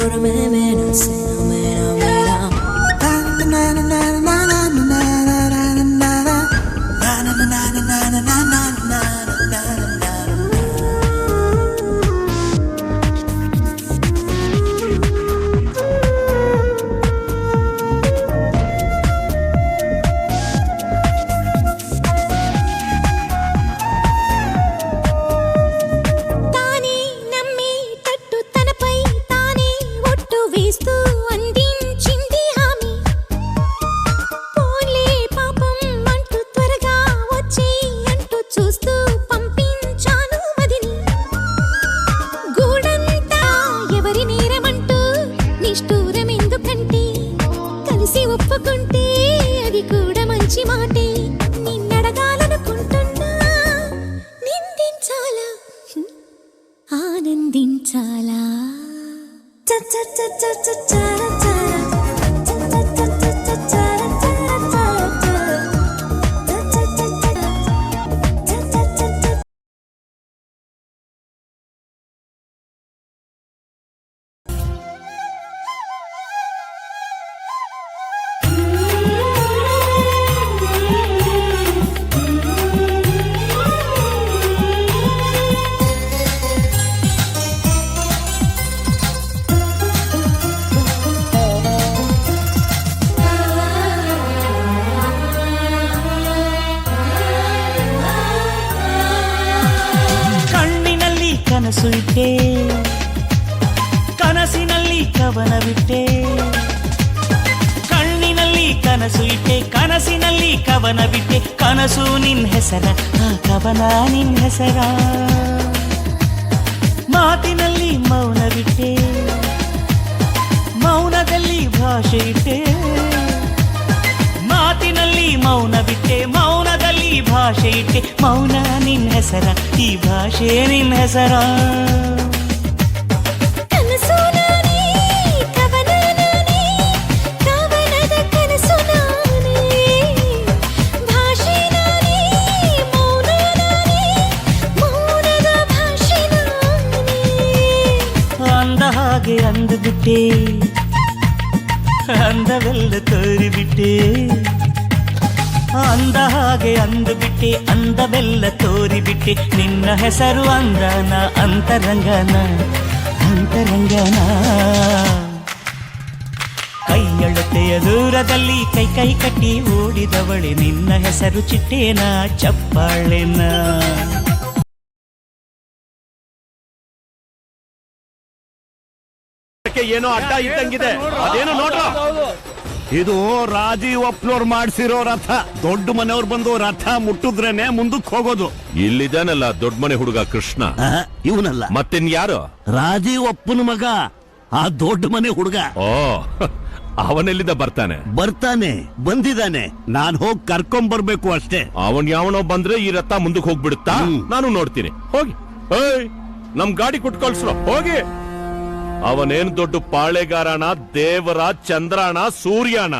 enorme amenaza. అందించాలా చ చ చ చ. ಕನಸು ಇಟ್ಟೆ ಕನಸಿನಲ್ಲಿ ಕವನವಿಟ್ಟೆ. ಕಣ್ಣಿನಲ್ಲಿ ಕನಸು ಇಟ್ಟೆ, ಕನಸಿನಲ್ಲಿ ಕವನ ಬಿಟ್ಟೆ ಕನಸು ನಿನ್ ಹೆಸರ ಕವನ ನಿನ್ ಹೆಸರ. ಮಾತಿನಲ್ಲಿ ಮೌನವಿಟ್ಟೆ, ಮೌನದಲ್ಲಿ ಭಾಷೆ ಇಟ್ಟೆ. ಮಾತಿನಲ್ಲಿ ಮೌನ ಬಿಟ್ಟೆ ಮೌನದಲ್ಲಿ ಭಾಷೆ ಇಟ್ಟೆ ಮೌನ ನಿನ್ ಹೆಸರ ಈ ಭಾಷೆ ನಿನ್ ಹೆಸರ ಕನಸು ನಾನೇ ಕವನ ನಾನೇ ಕವನದ ಕನಸು ನಾನೇ ಭಾಷೆ ನಾನೇ ಮೌನ ನಾನೇ ಮೌನದ ಭಾಷೆ ನಾನೇ ಅಂದ ಹಾಗೆ ಅಂದು ಬಿಟ್ಟೆ ಅಂದವೆಲ್ಲ ತೋರಿಬಿಟ್ಟೆ ಅಂದ ಹಾಗೆ ಅಂದು ಬಿಟ್ಟಿ ಅಂದ ಬೆಲ್ಲ ತೋರಿಬಿಟ್ಟಿ, ನಿನ್ನ ಹೆಸರು ಅಂದನ, ಅಂತರಂಗನ ಅಂತರಂಗನ. ಕೈಯಳತೆಯ ದೂರದಲ್ಲಿ ಕೈ ಕೈ ಕಟ್ಟಿ ಓಡಿದವಳೆ, ನಿನ್ನ ಹೆಸರು ಚಿಟ್ಟೇನ, ಚಪ್ಪಾಳೆನ. ಏನೋ ಅಡ್ಡ ಇದ್ದಂಗಿದೆ. ಅದೇನು ನೋಡ್ರ ಇದು ರಾಜೀವ್ ಅಪ್ಲೋರ್ ಮಾಡ್ಸಿರೋ ರಥ. ದೊಡ್ಡ ಮನೆಯವ್ರು ಬಂದು ರಥ ಮುಟ್ಟಿದ್ರೇನೆ ಮುಂದಕ್ಕೆ ಹೋಗೋದು. ಇಲ್ಲಿದಾನಲ್ಲ ದೊಡ್ಡ ಮನೆ ಹುಡುಗ ಕೃಷ್ಣ. ಇವನಲ್ಲ. ಮತ್ತಿನ್ ಯಾರು ರಾಜೀವ್ ಅಪ್ಪನ ಮಗ ಆ ದೊಡ್ಡ ಮನೆ ಹುಡುಗ. ಓ ಅವನೆಲ್ಲಿದ್ದ ಬರ್ತಾನೆ? ಬರ್ತಾನೆ ಬಂದಿದ್ದಾನೆ. ನಾನ್ ಹೋಗಿ ಕರ್ಕೊಂಡ್ ಬರ್ಬೇಕು ಅಷ್ಟೇ. ಅವನ್ ಯಾವನೋ ಬಂದ್ರೆ ಈ ರಥ ಮುಂದಕ್ಕೆ ಹೋಗ್ಬಿಡುತ್ತಾ. ನಾನು ನೋಡ್ತೀನಿ. ಹೋಗಿ. ಏಯ್ ನಮ್ ಗಾಡಿ ಕೊಟ್ಟು ಕಳ್ಸ್ರೋ. ಹೋಗಿ. ಅವನೇನ್ ದೊಡ್ಡ ಪಾಳೆಗಾರಣ ದೇವರ ಚಂದ್ರಾಣ ಸೂರ್ಯಾಣ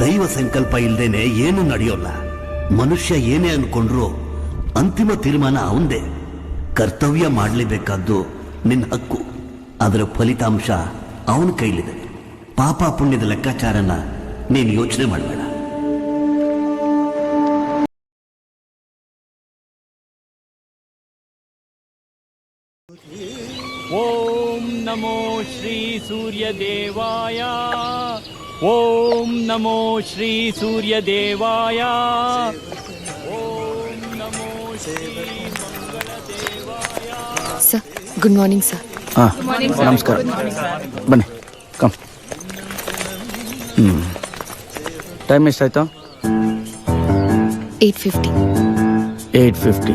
ದೈವ ಸಂಕಲ್ಪ ಇಲ್ದೇನೆ ಏನು ನಡೆಯೋಲ್ಲ. ಮನುಷ್ಯ ಏನೇ ಅನ್ಕೊಂಡ್ರು ಅಂತಿಮ ತೀರ್ಮಾನ ಅವಂದೇ. ಕರ್ತವ್ಯ ಮಾಡಲೇಬೇಕಾದ್ದು ನಿನ್ನ ಹಕ್ಕು. ಅದರ ಫಲಿತಾಂಶ ಅವನ ಕೈಲಿದೆ ಪಾಪ ಪುಣ್ಯದ ಲೆಕ್ಕಾಚಾರನ ನೀನು ಯೋಚನೆ ಮಾಡಬೇಡ ಓಂ ನಮೋ ಶ್ರೀ ಸೂರ್ಯದೇವಾಯ ಓಂ ನಮೋ ಶ್ರೀ ಸೂರ್ಯದೇವಾಯ ಓಂ ನಮೋ ಶ್ರೀ ಮಂಗಳದೇವಾಯ ಸರ್ ಗುಡ್ ಮಾರ್ನಿಂಗ್ ಸರ್ ಹಾಂ ನಮಸ್ಕಾರ. ಬನ್ನಿ ಕಮ್ ಹ್ಞೂ ಟೈಮ್ ಎಷ್ಟಾಯ್ತು? Eight fifty eight fifty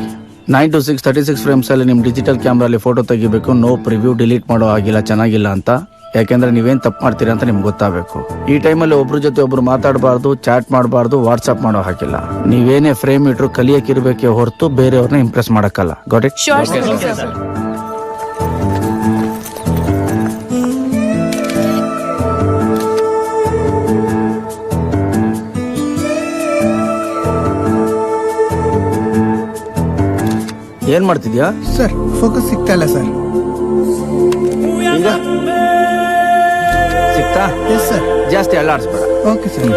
nine to six thirty six ಫ್ರೇಮ್ಸಲ್ಲಿ ನಿಮ್ಮ ಡಿಜಿಟಲ್ ಕ್ಯಾಮ್ರಲ್ಲಿ ಫೋಟೋ ತೆಗಿಬೇಕು ನೋ ಪ್ರಿವ್ಯೂ ಡಿಲೀಟ್ ಮಾಡೋ ಆಗಿಲ್ಲ ಚೆನ್ನಾಗಿಲ್ಲ ಅಂತ. ಯಾಕೆಂದ್ರೆ ನೀವೇನು ತಪ್ಪು ಮಾಡ್ತೀರಾ ಅಂತ ನಿಮ್ಗೆ ಗೊತ್ತಾಗಬೇಕು. ಈ ಟೈಮಲ್ಲಿ ಒಬ್ರ ಜೊತೆ ಒಬ್ರು ಮಾತಾಡಬಾರ್ದು ಚಾಟ್ ಮಾಡಬಾರ್ದು ವಾಟ್ಸಪ್ ಮಾಡೋ ಹಾಕಿಲ್ಲ ನೀವೇನೇ ಫ್ರೇಮ್ ಇಟ್ರು ಕಲಿಯಕ್ಕಿರ್ಬೇಕೇ ಹೊರತು ಬೇರೆಯವ್ರನ್ನ ಇಂಪ್ರೆಸ್ ಮಾಡೋಕ್ಕಲ್ಲ. ಗಾಟ್ ಇಟ್ ಏನ್ ಮಾಡ್ತಿದ್ಯಾ? ಸರ್ ಫೋಕಸ್ ಸಿಗ್ತಾ ಇಲ್ಲ ಸರ್. ಈಗ? ಸಿಕ್ತಾ ಎಸ್ ಸರ್ ಜಾಸ್ತಿ ಅಲ್ಲಾಡಿಸ್ಬೇಡ. ಓಕೆ ಸರ್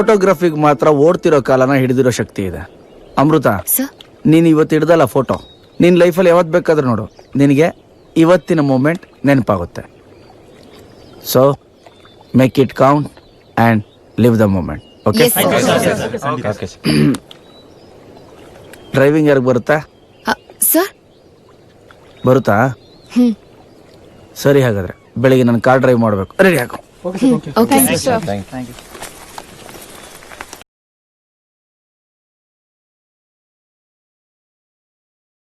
ಫೋಟೋಗ್ರಫಿಗೆ ಮಾತ್ರ ಓಡ್ತಿರೋ ಕಾಲನ ಹಿಡಿದಿರೋ ಶಕ್ತಿ ಇದೆ. ಅಮೃತ ಸರ್? ನೀನು ಇವತ್ತು ಹಿಡ್ದಲ್ಲ ಫೋಟೋ ನಿನ್ನ ಲೈಫಲ್ಲಿ ಯಾವತ್ತು ಬೇಕಾದ್ರೂ ನೋಡು. ನಿನಗೆ ಇವತ್ತಿನ ಮೂಮೆಂಟ್ ನೆನಪಾಗುತ್ತೆ. So make it count and live the moment okay driving ಯಾರಿಗೆ ಬರುತ್ತಾ? ಸರ್? ಬರುತ್ತಾ? ಹ್ಮ್. ಸರಿ ಹಾಗಾದ್ರೆ ಬೆಳಿಗ್ಗೆ ನಾನು ಕಾರ್ ಡ್ರೈವ್ ಮಾಡಬೇಕು. ರೆಡಿ ಹಾಕು. Okay sir